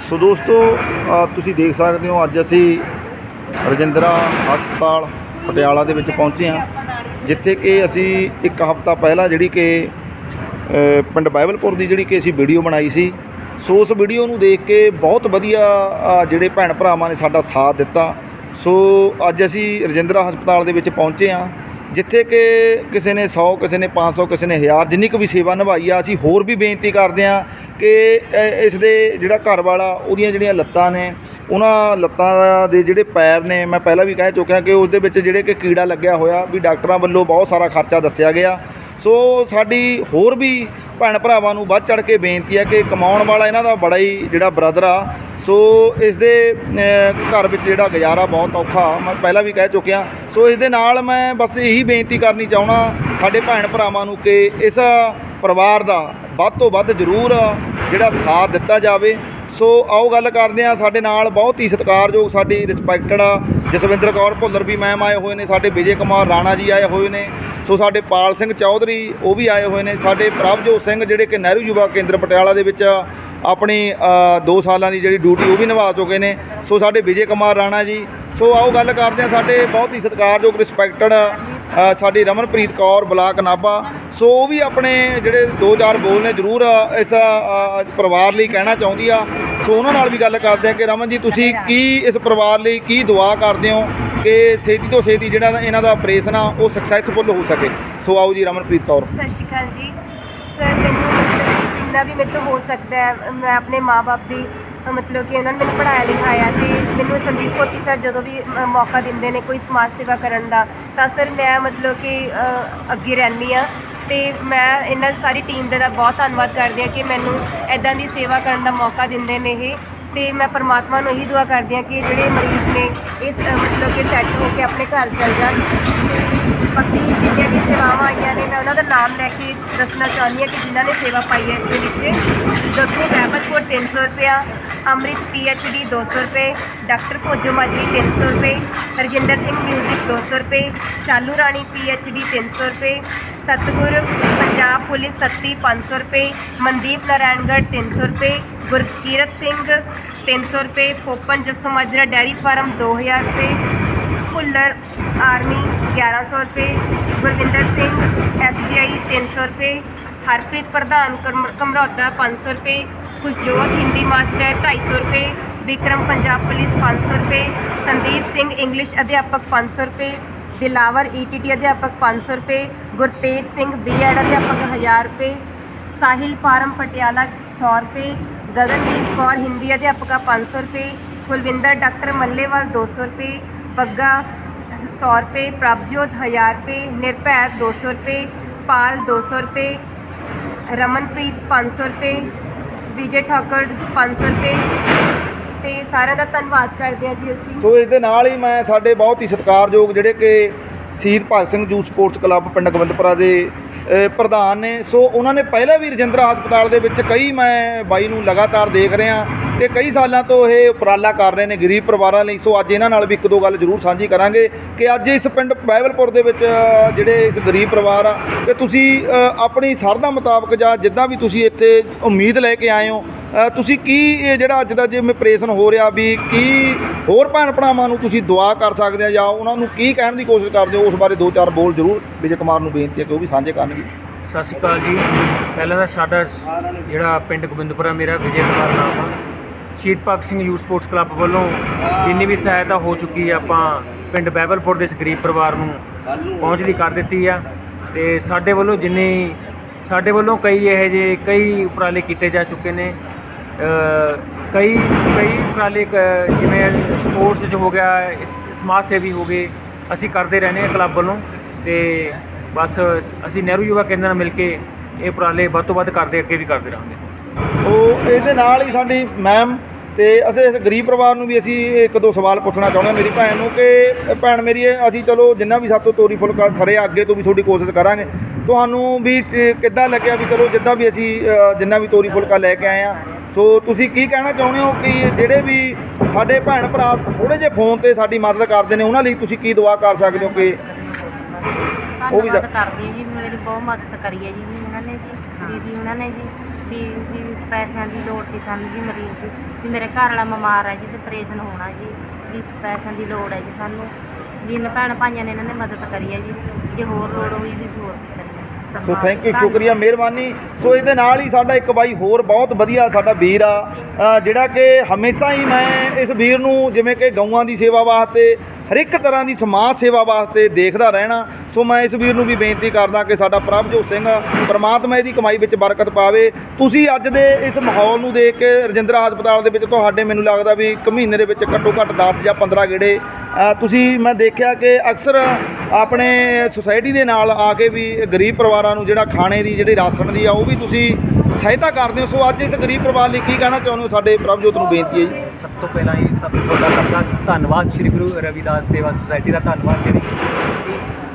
ਸੋ ਦੋਸਤੋ ਤੁਸੀਂ ਦੇਖ ਸਕਦੇ ਹੋ, ਅੱਜ ਅਸੀਂ ਰਜਿੰਦਰਾ ਹਸਪਤਾਲ ਪਟਿਆਲਾ ਦੇ ਵਿੱਚ ਪਹੁੰਚੇ ਹਾਂ, ਜਿੱਥੇ ਕਿ ਅਸੀਂ ਇੱਕ ਹਫ਼ਤਾ ਪਹਿਲਾਂ ਜਿਹੜੀ ਕਿ ਪਿੰਡ ਬਾਈਬਲਪੁਰ ਦੀ ਜਿਹੜੀ ਕਿ ਅਸੀਂ ਵੀਡੀਓ ਬਣਾਈ ਸੀ। ਸੋ ਉਸ ਵੀਡੀਓ ਨੂੰ ਦੇਖ ਕੇ ਬਹੁਤ ਵਧੀਆ ਜਿਹੜੇ ਭੈਣ ਭਰਾਵਾਂ ਨੇ ਸਾਡਾ ਸਾਥ ਦਿੱਤਾ। ਸੋ ਅੱਜ ਅਸੀਂ ਰਜਿੰਦਰਾ ਹਸਪਤਾਲ ਦੇ ਵਿੱਚ ਪਹੁੰਚੇ ਹਾਂ। ਜਿੱਥੇ ਕਿ ਕਿਸੇ ਨੇ 100 ਕਿਸੇ ਨੇ 500 ਕਿਸੇ ਨੇ 1000 ਜਿੰਨੀ ਕੁ ਵੀ ਸੇਵਾ ਨਿਭਾਈ ਆ ਅਸੀਂ ਹੋਰ ਵੀ ਬੇਨਤੀ ਕਰਦੇ ਹਾਂ ਕਿ ਅ, ਇਸ ਦੇ ਜਿਹੜਾ ਘਰ ਵਾਲਾ ਉਹਦੀਆਂ ਜਿਹੜੀਆਂ ਲੱਤਾਂ ਨੇ ਉਹਨਾਂ ਲੱਤਾਂ ਦੇ ਜਿਹੜੇ ਪੈਰ ਨੇ ਮੈਂ ਪਹਿਲਾਂ ਵੀ ਕਹਿ ਚੁੱਕਿਆ ਕਿ ਉਸ ਦੇ ਵਿੱਚ ਜਿਹੜੇ ਕਿ ਕੀੜਾ ਲੱਗਿਆ ਹੋਇਆ ਵੀ ਡਾਕਟਰਾਂ ਵੱਲੋਂ ਬਹੁਤ ਸਾਰਾ ਖਰਚਾ ਦੱਸਿਆ ਗਿਆ। ਸੋ ਸਾਡੀ ਹੋਰ ਵੀ ਭੈਣ ਭਰਾਵਾਂ ਨੂੰ ਵੱਧ ਚੜ ਕੇ ਬੇਨਤੀ ਹੈ ਕਿ ਕਮਾਉਣ ਵਾਲਾ ਇਹਨਾਂ ਦਾ ਬੜਾ ਹੀ ਜਿਹੜਾ ਬ੍ਰਦਰ ਆ। ਸੋ ਇਸ ਦੇ ਘਰ ਵਿੱਚ ਜਿਹੜਾ ਗੁਜ਼ਾਰਾ ਬਹੁਤ ਔਖਾ, ਮੈਂ ਪਹਿਲਾਂ ਵੀ ਕਹਿ ਚੁੱਕਿਆ। ਸੋ ਇਸ ਦੇ ਨਾਲ ਮੈਂ ਬਸ ਇਹੀ ਬੇਨਤੀ ਕਰਨੀ ਚਾਹਣਾ ਸਾਡੇ ਭੈਣ ਭਰਾਵਾਂ ਨੂੰ ਕਿ ਇਸ ਪਰਿਵਾਰ ਦਾ ਵੱਧ ਤੋਂ ਵੱਧ ਜ਼ਰੂਰ ਜਿਹੜਾ ਸਾਥ ਦਿੱਤਾ ਜਾਵੇ। ਸੋ ਆਓ ਗੱਲ ਕਰਦੇ ਹਾਂ ਸਾਡੇ ਨਾਲ ਬਹੁਤ ਹੀ ਸਤਿਕਾਰਯੋਗ ਸਾਡੀ ਰਿਸਪੈਕਟਡ ਜਸਵਿੰਦਰ ਕੌਰ ਭੁੱਲਰ ਵੀ ਮੈਮ ਆਏ ਹੋਏ ਨੇ, ਸਾਡੇ ਵਿਜੇ ਕੁਮਾਰ ਰਾਣਾ ਜੀ ਆਏ ਹੋਏ ਨੇ, ਸੋ ਸਾਡੇ ਪਾਲ ਸਿੰਘ ਚੌਧਰੀ ਉਹ ਵੀ ਆਏ ਹੋਏ ਨੇ, ਸਾਡੇ ਪ੍ਰਭਜੋਤ ਸਿੰਘ ਜਿਹੜੇ ਕਿ ਨਹਿਰੂ ਯੁਵਾ ਕੇਂਦਰ ਪਟਿਆਲਾ ਦੇ ਵਿੱਚ ਆਪਣੀ 2 ਸਾਲਾਂ ਦੀ ਜਿਹੜੀ ਡਿਊਟੀ ਉਹ ਵੀ ਨਿਭਾ ਚੁੱਕੇ ਨੇ, ਸੋ ਸਾਡੇ ਵਿਜੇ ਕੁਮਾਰ ਰਾਣਾ ਜੀ, ਸੋ ਆਓ ਗੱਲ ਕਰਦੇ ਹਾਂ, ਸਾਡੇ ਬਹੁਤ ਹੀ ਸਤਿਕਾਰਯੋਗ ਰਿਸਪੈਕਟਡ ਸਾਡੀ ਰਮਨਪ੍ਰੀਤ ਕੌਰ ਬਲਾਕ ਨਾਭਾ ਸੋ ਉਹ ਵੀ ਆਪਣੇ ਜਿਹੜੇ ਦੋ ਚਾਰ ਬੋਲ ਨੇ ਜ਼ਰੂਰ ਇਸ ਪਰਿਵਾਰ ਲਈ ਕਹਿਣਾ ਚਾਹੁੰਦੀ ਆ। ਸੋ ਉਹਨਾਂ ਨਾਲ ਵੀ ਗੱਲ ਕਰਦੇ ਆ ਕਿ ਰਮਨ ਜੀ ਤੁਸੀਂ ਕੀ ਇਸ ਪਰਿਵਾਰ ਲਈ ਕੀ ਦੁਆ ਕਰਦੇ ਹੋ ਕਿ ਛੇਤੀ ਤੋਂ ਛੇਤੀ ਜਿਹੜਾ ਇਹਨਾਂ ਦਾ ਆਪਰੇਸ਼ਨ ਆ ਉਹ ਸਕਸੈਸਫੁਲ ਹੋ ਸਕੇ? ਸੋ ਆਓ ਜੀ ਰਮਨਪ੍ਰੀਤ ਕੌਰ। ਸਤਿ ਸ਼੍ਰੀ ਅਕਾਲ ਜੀ। ਸਰ ਮੈਨੂੰ ਜਿੰਨਾ ਵੀ ਮੇਰੇ ਤੋਂ ਹੋ ਸਕਦਾ ਹੈ ਮੈਂ ਆਪਣੇ ਮਾਪੇ ਦੀ ਮਤਲਬ ਕਿ ਉਹਨਾਂ ਨੇ ਮੈਨੂੰ ਪੜ੍ਹਾਇਆ ਲਿਖਾਇਆ ਤੇ ਮੈਨੂੰ ਸੰਦੀਪ ਕੋਟੀ ਸਰ ਜਦੋਂ ਵੀ ਮੌਕਾ ਦਿੰਦੇ ਨੇ ਕੋਈ ਸਮਾਜ ਸੇਵਾ ਕਰਨ ਦਾ ਤਾਂ ਸਰ ਮੈਂ ਮਤਲਬ ਕਿ ਅੱਗੇ ਰਹਿੰਦੀ ਆ ਤੇ ਮੈਂ ਇਹਨਾਂ ਸਾਰੀ ਟੀਮ ਦਾ ਬਹੁਤ ਧੰਨਵਾਦ ਕਰਦੀ ਹਾਂ ਕਿ ਮੈਨੂੰ ਐਦਾਂ ਦੀ ਸੇਵਾ ਕਰਨ ਦਾ ਮੌਕਾ ਦਿੰਦੇ ਨੇ ਇਹ। ਤੇ ਮੈਂ ਪਰਮਾਤਮਾ ਨੂੰ ਇਹੀ ਦੁਆ ਕਰਦੀ ਹਾਂ ਕਿ ਜਿਹੜੇ ਮਰੀਜ਼ ਨੇ ਇਸ ਅ, ਮਤਲਬ ਕਿ ਸੈੱਟ ਹੋ ਕੇ ਆਪਣੇ ਘਰ ਚਲ ਜਾਣ। ਤੇ ਬਾਕੀ ਜਿੰਨੀਆਂ ਵੀ ਸੇਵਾਵਾਂ ਆਈਆਂ ਨੇ ਮੈਂ ਉਹਨਾਂ ਦਾ ਨਾਮ ਲੈ ਕੇ ਦੱਸਣਾ ਚਾਹੁੰਦੀ ਹਾਂ ਕਿ ਜਿਨ੍ਹਾਂ ਨੇ ਸੇਵਾ ਪਾਈ ਹੈ ਇਸ ਦੇ ਵਿੱਚ। ਡਾਕਟਰ ਬੈਬਤਪੁਰ 300 ਰੁਪਇਆ ਅੰਮ੍ਰਿਤ ਪੀਐਚਡੀ 200 ਰੁਪਏ ਡਾਕਟਰ ਭੋਜੋ ਮਾਜਰੀ 300 ਰੁਪਏ ਰਜਿੰਦਰ ਸਿੰਘ ਮਿਊਜ਼ਿਕ 200 ਰੁਪਏ ਸ਼ਾਲੂ ਰਾਣੀ ਪੀਐਚਡੀ 300 ਰੁਪਏ ਸਤਗੁਰ ਪੰਜਾਬ ਪੁਲਿਸ 37 500 ਰੁਪਏ ਮਨਦੀਪ ਨਾਰਾਇਣਗੜ੍ਹ 300 ਰੁਪਏ ਗੁਰਕੀਰਤ ਸਿੰਘ 300 ਰੁਪਏ ਫੋਪਨ ਜੱਸੋ ਮਾਜਰਾ ਡੈਰੀ ਫਾਰਮ 2000 ਰੁਪਏ ਭੁੱਲਰ ਆਰਮੀ 1100 ਰੁਪਏ ਗੁਰਵਿੰਦਰ ਸਿੰਘ ਐਸਬੀਆਈ 300 ਰੁਪਏ ਹਰਪ੍ਰੀਤ ਪ੍ਰਧਾਨ ਕਮ- ਕਮਰੌਦਾ 500 ਰੁਪਏ ਖੁਸ਼ਜੋਤ ਹਿੰਦੀ ਮਾਸਟਰ 250 ਰੁਪਏ ਵਿਕਰਮ ਪੰਜਾਬ ਪੁਲਿਸ 500 ਰੁਪਏ ਸੰਦੀਪ ਸਿੰਘ ਇੰਗਲਿਸ਼ ਅਧਿਆਪਕ 500 ਰੁਪਏ ਦਿਲਾਵਰ ਈਟੀਟੀ ਅਧਿਆਪਕ 500 ਰੁਪਏ ਗੁਰਤੇਜ ਸਿੰਘ ਬੀਐਡ ਅਧਿਆਪਕ 1000 ਰੁਪਏ ਸਾਹਿਲ ਫਾਰਮ ਪਟਿਆਲਾ 100 ਰੁਪਏ ਗਗਨਦੀਪ ਕੌਰ ਹਿੰਦੀ ਅਧਿਆਪਕਾ 500 ਰੁਪਏ ਕੁਲਵਿੰਦਰ ਡਾਕਟਰ ਮੱਲੇਵਾਲ 200 ਰੁਪਏ ਬੱਗਾ 100 ਰੁਪਏ ਪ੍ਰਭਜੋਤ 1000 ਰੁਪਏ ਨਿਰਭੈ 200 ਰੁਪਏ ਪਾਲ 200 ਰੁਪਏ ਰਮਨਪ੍ਰੀਤ 500 ਰੁਪਏ ਵਿਜੇ ਠਾਕਰ 500 ਰੁਪਏ। ਤੇ ਸਾਰਿਆਂ ਦਾ ਧੰਨਵਾਦ ਕਰਦੇ ਹਾਂ ਜੀ ਅਸੀਂ। ਸੋ ਇਸ ਦੇ ਨਾਲ ਹੀ ਮੈਂ ਸਾਡੇ ਬਹੁਤ ਹੀ ਸਤਿਕਾਰਯੋਗ ਜਿਹੜੇ ਕਿ ਸ਼ਹੀਦ ਭਗਤ ਸਿੰਘ ਜੂ ਸਪੋਰਟਸ ਕਲੱਬ ਪਿੰਡ ਗੋਬਿੰਦਪੁਰਾ ਦੇ ਪ੍ਰਧਾਨ ਨੇ। ਸੋ ਉਹਨਾਂ ਨੇ ਪਹਿਲਾਂ ਵੀ ਰਜਿੰਦਰਾ ਹਸਪਤਾਲ ਦੇ ਵਿੱਚ ਕਈ ਮੈਂ ਬਾਈ ਨੂੰ ਲਗਾਤਾਰ ਦੇਖ ਰਿਹਾ। ਤੇ ਕਈ ਸਾਲਾਂ ਤੋਂ ਇਹ ਉਪਰਾਲਾ ਕਰ ਰਹੇ ਨੇ ਗਰੀਬ ਪਰਿਵਾਰਾਂ ਲਈ। ਸੋ ਅੱਜ ਇਹਨਾਂ ਨਾਲ ਵੀ ਇੱਕ ਦੋ ਗੱਲ ਜ਼ਰੂਰ ਸਾਂਝੀ ਕਰਾਂਗੇ ਕਿ ਅੱਜ ਇਸ ਪਿੰਡ ਬਾਈਬਲਪੁਰ ਦੇ ਵਿੱਚ ਜਿਹੜੇ ਇਸ ਗਰੀਬ ਪਰਿਵਾਰ ਆ, ਕਿ ਤੁਸੀਂ ਆਪਣੀ ਸਰਦਾ ਮੁਤਾਬਕ ਜਾਂ ਜਿੱਦਾਂ ਵੀ ਤੁਸੀਂ ਇੱਥੇ ਉਮੀਦ ਲੈ ਕੇ ਆਏ ਹੋ ਤੁਸੀਂ ਕੀ ਇਹ ਜਿਹੜਾ ਅੱਜ ਦਾ ਜਿਵੇਂ ਪ੍ਰੇਸ਼ਨ ਹੋ ਰਿਹਾ ਵੀ ਕੀ ਹੋਰ ਭੈਣ ਭਰਾਵਾਂ ਨੂੰ ਤੁਸੀਂ ਦੁਆ ਕਰ ਸਕਦੇ ਆ ਜਾਂ ਉਹਨਾਂ ਨੂੰ ਕੀ ਕਹਿਣ ਦੀ ਕੋਸ਼ਿਸ਼ ਕਰਦੇ ਹੋ, ਉਸ ਬਾਰੇ ਦੋ ਚਾਰ ਬੋਲ ਜ਼ਰੂਰ ਵਿਜੇ ਕੁਮਾਰ ਨੂੰ ਬੇਨਤੀ ਹੈ ਕਿ ਉਹ ਵੀ ਸਾਂਝੇ ਕਰਨਗੇ। ਸਤਿ ਸ਼੍ਰੀ ਅਕਾਲ ਜੀ। ਪਹਿਲਾਂ ਤਾਂ ਸਾਡਾ ਜਿਹੜਾ ਪਿੰਡ ਗੋਬਿੰਦਪੁਰਾ ਮੇਰਾ ਵਿਜੇ ਕੁਮਾਰ ਨਾਮ ਆ। Shaheed Bhagat Singh youth sports club ਵੱਲੋਂ ਜਿੰਨੀ ਵੀ ਸਹਾਇਤਾ ਹੋ ਚੁੱਕੀ ਹੈ ਆਪਾਂ ਪਿੰਡ ਬੈਬਲਪੁਰ ਦੇ ਇਸ ਗਰੀਬ ਪਰਿਵਾਰ ਨੂੰ ਪਹੁੰਚਦੀ ਕਰ ਦਿੱਤੀ ਆ। ਤੇ ਸਾਡੇ ਵੱਲੋਂ ਜਿੰਨੀ ਸਾਡੇ ਵੱਲੋਂ ਕਈ ਇਹੋ ਜਿਹੇ ਕਈ ਉਪਰਾਲੇ ਕੀਤੇ ਜਾ ਚੁੱਕੇ ਨੇ। ਅ, ਕਈ ਕਈ ਉਪਰਾਲੇ ਕ- ਜਿਵੇਂ ਸਪੋਰਟਸ 'ਚ ਹੋ ਗਿਆ ਸਮਾਜ ਸੇਵੀ ਹੋ ਗਏ ਅਸੀਂ ਕਰਦੇ ਰਹਿੰਦੇ ਹਾਂ ਕਲੱਬ ਵੱਲੋਂ। ਤੇ ਬਸ ਅਸੀਂ ਨਹਿਰੂ ਯੁਵਾ ਕੇਂਦਰ ਨਾਲ ਮਿਲ ਕੇ ਇਹ ਉਪਰਾਲੇ ਵੱਧ ਤੋਂ ਵੱਧ ਕਰਦੇ ਅੱਗੇ ਵੀ ਕਰਦੇ ਰਹਾਂਗੇ। ਸੋ ਇਹਦੇ ਨਾਲ ਹੀ ਸਾਡੀ ਮੈਮ ਤੇ ਅਸੀਂ ਇਸ ਗਰੀਬ ਪਰਿਵਾਰ ਨੂੰ ਵੀ ਅਸੀਂ ਇੱਕ ਦੋ ਸਵਾਲ ਪੁੱਛਣਾ ਚਾਹੁੰਦੇ ਹਾਂ ਮੇਰੀ ਭੈਣ ਨੂੰ ਕਿ ਭੈਣ ਮੇਰੀ, ਇਹ ਅਸੀਂ ਚਲੋ ਜਿੰਨਾ ਵੀ ਸਾਤੋਂ ਤੋਰੀ ਫੁਲਕਾ ਸਰੇ ਅੱਗੇ ਤੋਂ ਵੀ ਤੁਹਾਡੀ ਕੋਸ਼ਿਸ਼ ਕਰਾਂਗੇ। ਤੁਹਾਨੂੰ ਵੀ ਕਿੱਦਾਂ ਲੱਗਿਆ ਵੀ ਚਲੋ ਜਿੱਦਾਂ ਵੀ ਅਸੀਂ ਜਿੰਨਾ ਵੀ ਤੋਰੀ ਫੁਲਕਾ ਲੈ ਕੇ ਆਏ ਆ ਸੋ ਤੁਸੀਂ ਕੀ ਕਹਿਣਾ ਚਾਹੁੰਦੇ ਹੋ ਕਿ ਜਿਹੜੇ ਵੀ ਸਾਡੇ ਭੈਣ ਭਰਾ ਥੋੜੇ ਜਿਹੇ ਫੋਨ ਤੇ ਸਾਡੀ ਮਦਦ ਕਰਦੇ ਨੇ, ਉਹਨਾਂ ਲਈ ਤੁਸੀਂ ਕੀ ਦੁਆ ਕਰ ਸਕਦੇ ਹੋ ਕਿ ਉਹ ਵੀ ਧੰਨਵਾਦ ਕਰਦੀ ਹਾਂ ਜੀ ਮੇਰੀ ਬਹੁਤ ਮਦਦ ਕਰੀ ਹੈ ਜੀ ਜੀ ਉਹਨਾਂ ਨੇ ਜੀ ਦੀਦੀ ਉਹਨਾਂ ਨੇ ਜੀ ਵੀ ਵੀ ਪੈਸਿਆਂ ਦੀ ਲੋੜ ਸੀ ਸਾਨੂੰ ਜੀ ਮਰੀਜ਼ ਦੀ ਵੀ ਮੇਰੇ ਘਰ ਵਾਲਾ ਬਿਮਾਰ ਹੈ ਜੀ ਤੇ ਆਪਰੇਸ਼ਨ ਹੋਣਾ ਜੀ ਵੀ ਪੈਸਿਆਂ ਦੀ ਲੋੜ ਹੈ ਜੀ ਸਾਨੂੰ ਵੀ ਇਹਨਾਂ ਭੈਣ ਭਾਈਆਂ ਨੇ ਇਹਨਾਂ ਨੇ ਮਦਦ ਕਰੀ ਹੈ ਜੀ ਜੇ ਹੋਰ ਲੋੜ ਹੋਈ ਵੀ ਹੋਰ ਵੀ ਕਰੀ ਸੋ ਥੈਂਕ ਯੂ ਸ਼ੁਕਰੀਆ ਮਿਹਰਬਾਨੀ। ਸੋ ਇਹਦੇ ਨਾਲ ਹੀ ਸਾਡਾ ਇੱਕ ਬਾਈ ਹੋਰ ਬਹੁਤ ਵਧੀਆ ਸਾਡਾ ਵੀਰ ਆ। ਜਿਹੜਾ ਕਿ ਹਮੇਸ਼ਾ ਹੀ ਮੈਂ ਇਸ ਵੀਰ ਨੂੰ ਜਿਵੇਂ ਕਿ ਗਊਆਂ ਦੀ ਸੇਵਾ ਵਾਸਤੇ ਹਰ ਇੱਕ ਤਰ੍ਹਾਂ ਦੀ ਸਮਾਜ ਸੇਵਾ ਵਾਸਤੇ ਦੇਖਦਾ ਰਹਿਣਾ। ਸੋ ਮੈਂ ਇਸ ਵੀਰ ਨੂੰ ਵੀ ਬੇਨਤੀ ਕਰਦਾ ਕਿ ਸਾਡਾ ਪ੍ਰਭਜੋਤ ਸਿੰਘ ਪ੍ਰਮਾਤਮਾ ਇਹਦੀ ਕਮਾਈ ਵਿੱਚ ਬਰਕਤ ਪਾਵੇ। ਤੁਸੀਂ ਅੱਜ ਦੇ ਇਸ ਮਾਹੌਲ ਨੂੰ ਦੇਖ ਕੇ ਰਜਿੰਦਰਾ ਹਸਪਤਾਲ ਦੇ ਵਿੱਚ ਤੁਹਾਡੇ ਮੈਨੂੰ ਲੱਗਦਾ ਵੀ ਇੱਕ ਮਹੀਨੇ ਦੇ ਵਿੱਚ ਘੱਟੋ ਘੱਟ 10 ਜਾਂ 15 ਗੇੜੇ ਤੁਸੀਂ ਮੈਂ ਦੇਖਿਆ ਕਿ ਅਕਸਰ ਆਪਣੇ ਸੁਸਾਇਟੀ ਦੇ ਨਾਲ ਆ ਕੇ ਵੀ ਗਰੀਬ ਪਰਿਵਾਰਾਂ ਨੂੰ ਜਿਹੜਾ ਖਾਣੇ ਦੀ ਜਿਹੜੀ ਰਾਸ਼ਨ ਦੀ ਆ ਉਹ ਵੀ ਤੁਸੀਂ ਸਹਾਇਤਾ ਕਰਦੇ ਹੋ। ਸੋ ਅੱਜ ਇਸ ਗਰੀਬ ਪਰਿਵਾਰ ਲਈ ਕੀ ਕਹਿਣਾ ਚਾਹੁੰਦੇ ਹੋ? ਸਾਡੇ ਪ੍ਰਭਜੋਤ ਨੂੰ ਬੇਨਤੀ ਹੈ ਜੀ। ਸਭ ਤੋਂ ਪਹਿਲਾਂ ਹੀ ਸਭ ਤੁਹਾਡਾ ਸਭ ਦਾ ਧੰਨਵਾਦ ਸ੍ਰੀ ਗੁਰੂ ਰਵਿਦਾਸ ਸੇਵਾ ਸੁਸਾਇਟੀ ਦਾ ਧੰਨਵਾਦ ਜਿਹੜੀ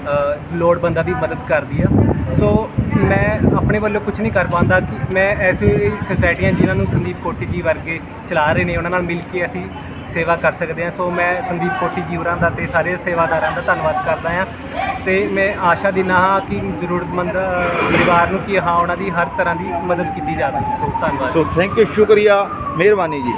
ਅ, ਲੋੜਵੰਦਾਂ ਦੀ ਮਦਦ ਕਰਦੀ ਆ। ਸੋ ਮੈਂ ਆਪਣੇ ਵੱਲੋਂ ਕੁਝ ਨਹੀਂ ਕਰ ਪਾਉਂਦਾ ਕਿ ਮੈਂ ਐਸੀ ਸੁਸਾਇਟੀਆਂ ਜਿਨ੍ਹਾਂ ਨੂੰ ਸੰਦੀਪ ਕੋਟੀ ਜੀ ਵਰਗੇ ਚਲਾ ਰਹੇ ਨੇ ਉਹਨਾਂ ਨਾਲ ਮਿਲ ਕੇ ਅਸੀਂ ਸੇਵਾ ਕਰ ਸਕਦੇ ਹਾਂ। ਸੋ ਮੈਂ ਸੰਦੀਪ ਕੋਠੀ ਜੀ ਹੋਰਾਂ ਦਾ ਤੇ ਸਾਰੇ ਸੇਵਾਦਾਰਾਂ ਦਾ ਧੰਨਵਾਦ ਕਰਦਾ ਹਾਂ। ਤੇ ਮੈਂ ਆਸ਼ਾ ਦਿੰਦਾ ਹਾਂ ਕਿ ਜ਼ਰੂਰਤਮੰਦ ਪਰਿਵਾਰ ਨੂੰ ਕਿ ਹਾਂ, ਉਹਨਾਂ ਦੀ ਹਰ ਤਰ੍ਹਾਂ ਦੀ ਮਦਦ ਕੀਤੀ ਜਾਵੇ। ਸੋ ਧੰਨਵਾਦ। ਸੋ ਥੈਂਕ ਯੂ ਸ਼ੁਕਰੀਆ, ਮਿਹਰਬਾਨੀ ਜੀ।